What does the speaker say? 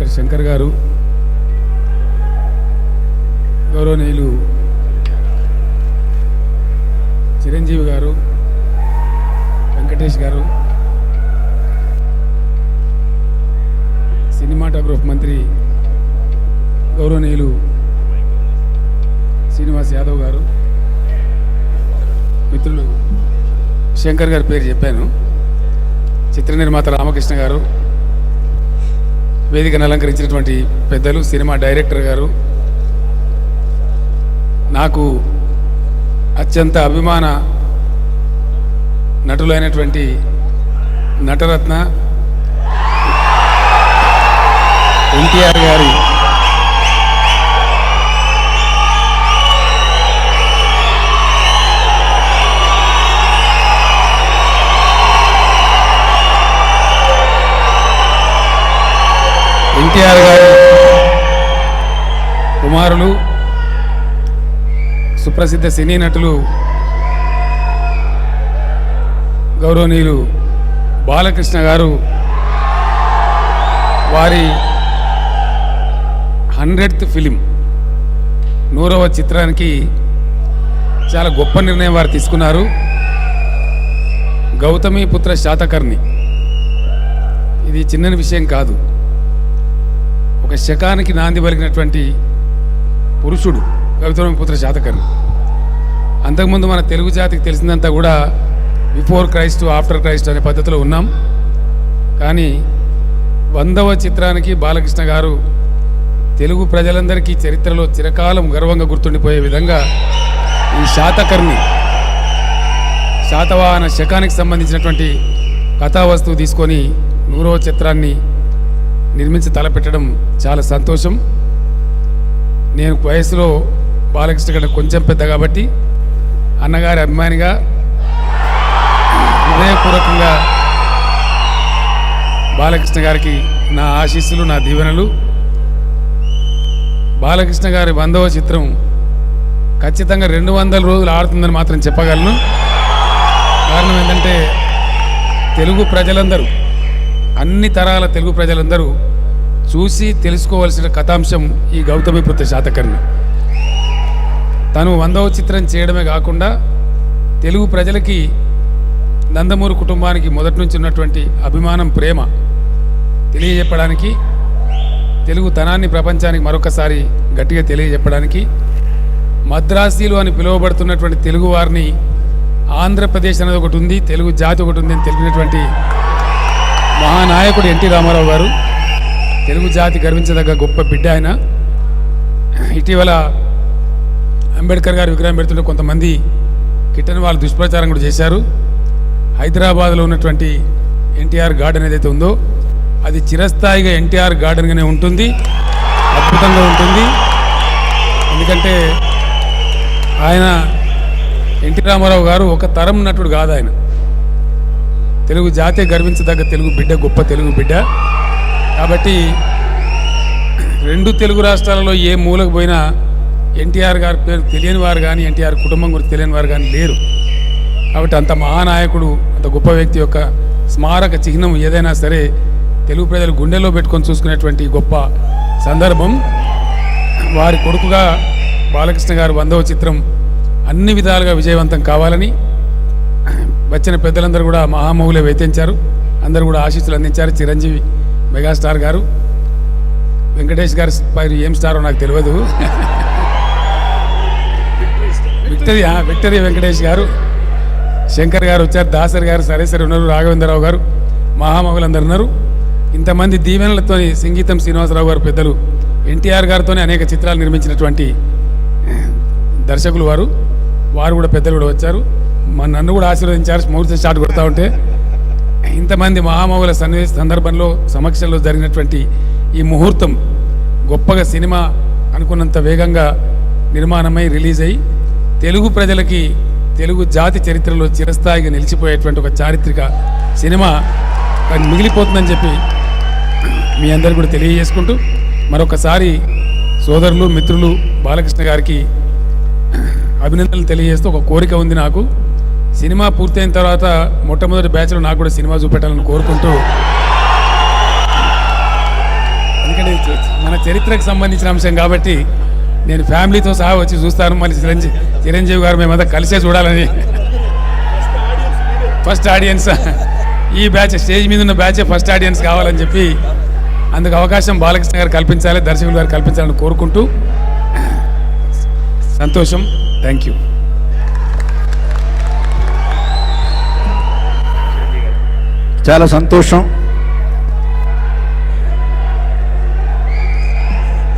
Doctor Shankar గారు గౌరవనీయులు చిరంజీవి గారు వెంకటేష్ గారు సినిమాటోగ్రఫ్ మంత్రి గౌరవనీయులు శ్రీనివాస్ యాదవ్ గారు మిత్రులు శంకర్ గారి పేరు చెప్పాను చిత్ర నిర్మాత రామకృష్ణ గారు వేదికను అలంకరించినటువంటి పెద్దలు సినిమా డైరెక్టర్ గారు నాకు అత్యంత అభిమాన నటులైనటువంటి నటరత్న ఎన్టీఆర్ గారి ఎన్టీఆర్ గారి కుమారులు సుప్రసిద్ధ సినీ నటులు గౌరవనీయులు బాలకృష్ణ గారు వారి హండ్రెడ్త్ ఫిలిం నూరవ చిత్రానికి చాలా గొప్ప నిర్ణయం వారు తీసుకున్నారు. గౌతమి పుత్ర శాతకర్ణి. ఇది చిన్న విషయం కాదు. ఒక శకానికి నాంది పలికినటువంటి పురుషుడు కవితరం పుత్ర శాతకర్ణి అంతకుముందు మన తెలుగు జాతికి తెలిసిందంతా కూడా బిఫోర్ క్రైస్ట్ ఆఫ్టర్ క్రైస్ట్ అనే పద్ధతిలో ఉన్నాం. కానీ వందవ చిత్రానికి బాలకృష్ణ గారు తెలుగు ప్రజలందరికీ చరిత్రలో చిరకాలం గర్వంగా గుర్తుండిపోయే విధంగా ఈ శాతకర్ణి శాతవాహన శకానికి సంబంధించినటువంటి కథా వస్తువు తీసుకొని నూరవ చిత్రాన్ని నిర్మించి తలపెట్టడం చాలా సంతోషం. నేను వయసులో బాలకృష్ణ కంటే కొంచెం పెద్ద కాబట్టి అన్నగారి అభిమానిగా హృదయపూర్వకంగా బాలకృష్ణ గారికి నా ఆశీస్సులు నా దీవెనలు. బాలకృష్ణ గారి వందవ చిత్రం ఖచ్చితంగా రెండు వందల రోజులు ఆడుతుందని మాత్రం చెప్పగలను. కారణం ఏంటంటే తెలుగు ప్రజలందరూ అన్ని తరాల తెలుగు ప్రజలందరూ చూసి తెలుసుకోవాల్సిన కథాంశం ఈ గౌతమిపుత్ర శాతకర్ణి తను వందవ చిత్రం చేయడమే కాకుండా తెలుగు ప్రజలకి నందమూరి కుటుంబానికి మొదటి నుంచి ఉన్నటువంటి అభిమానం ప్రేమ తెలియజెప్పడానికి తెలుగు తనాన్ని ప్రపంచానికి మరొకసారి గట్టిగా తెలియజెప్పడానికి మద్రాసీలు అని పిలువబడుతున్నటువంటి తెలుగు వారిని ఆంధ్రప్రదేశ్ అనేది ఒకటి ఉంది తెలుగు జాతి ఒకటి ఉంది అని తెలిపినటువంటి మహానాయకుడు ఎన్టీ రామారావు గారు. తెలుగు జాతి గర్వించదగ్గ గొప్ప బిడ్డ ఆయన. ఇటీవల అంబేద్కర్ గారి విగ్రహం పెడుతుంటే కొంతమంది కిట్టని వాళ్ళు దుష్ప్రచారం కూడా చేశారు. హైదరాబాద్లో ఉన్నటువంటి ఎన్టీఆర్ గార్డెన్ ఏదైతే ఉందో అది చిరస్థాయిగా ఎన్టీఆర్ గార్డెన్గానే ఉంటుంది. అద్భుతంగా ఉంటుంది. ఎందుకంటే ఆయన ఎన్టీ రామారావు గారు ఒక తరం నటుడు కాదు ఆయన. తెలుగు జాతే గర్వించదగ్గ తెలుగు బిడ్డ గొప్ప తెలుగు బిడ్డ. కాబట్టి రెండు తెలుగు రాష్ట్రాలలో ఏ మూలకు పోయినా ఎన్టీఆర్ గారి పేరు తెలియని వారు కానీ ఎన్టీఆర్ కుటుంబం గురించి తెలియని వారు కానీ లేరు. కాబట్టి అంత మహానాయకుడు అంత గొప్ప వ్యక్తి యొక్క స్మారక చిహ్నం ఏదైనా సరే తెలుగు ప్రజలు గుండెలో పెట్టుకొని చూసుకునేటువంటి గొప్ప సందర్భం. వారి కొడుకుగా బాలకృష్ణ గారు వందవ చిత్రం అన్ని విధాలుగా విజయవంతం కావాలని వచ్చిన పెద్దలందరూ కూడా మహామౌలే వేతించారు అందరూ కూడా ఆశీస్సులు అందించారు. చిరంజీవి మెగాస్టార్ గారు వెంకటేష్ గారు పైన ఏం స్టారో నాకు తెలియదు. విక్టరీ విక్టరీ వెంకటేష్ గారు శంకర్ గారు వచ్చారు దాసరి గారు సరే సరే ఉన్నారు రాఘవేంద్రరావు గారు మహామగులందరు ఉన్నారు. ఇంతమంది దీవెనలతో సంగీతం శ్రీనివాసరావు గారు పెద్దలు ఎన్టీఆర్ గారితోనే అనేక చిత్రాలు నిర్మించినటువంటి దర్శకులు వారు. వారు కూడా పెద్దలు కూడా వచ్చారు. మా నన్ను కూడా ఆశీర్వదించారు. ముహూర్తం స్టార్ట్ కొడతా ఉంటే. ఇంతమంది మహామౌల సన్నివేశ సందర్భంలో సమక్షంలో జరిగినటువంటి ఈ ముహూర్తం గొప్పగా సినిమా అనుకున్నంత వేగంగా నిర్మాణమై రిలీజ్ అయ్యి తెలుగు ప్రజలకి తెలుగు జాతి చరిత్రలో చిరస్థాయిగా నిలిచిపోయేటువంటి ఒక చారిత్రక సినిమా అది మిగిలిపోతుందని చెప్పి మీ అందరు కూడా తెలియజేసుకుంటూ మరొకసారి సోదరులు మిత్రులు బాలకృష్ణ గారికి అభినందనలు తెలియజేస్తూ ఒక కోరిక ఉంది నాకు. సినిమా పూర్తయిన తర్వాత మొట్టమొదటి బ్యాచ్లో నాకు కూడా సినిమా చూపెట్టాలని కోరుకుంటూ ఎందుకంటే చరిత్రకు సంబంధించిన అంశం కాబట్టి నేను ఫ్యామిలీతో సహా వచ్చి చూస్తాను. మళ్ళీ చిరంజీవి చిరంజీవి గారు మేమంతా కలిసే చూడాలని. ఫస్ట్ ఆడియన్స్ ఈ బ్యాచ్ స్టేజ్ మీద ఉన్న బ్యాచే ఫస్ట్ ఆడియన్స్ కావాలని చెప్పి అందుకు అవకాశం బాలకృష్ణ గారు కల్పించాలి దర్శకులు గారు కల్పించాలని కోరుకుంటూ. సంతోషం. థ్యాంక్ యూ చాలా సంతోషం.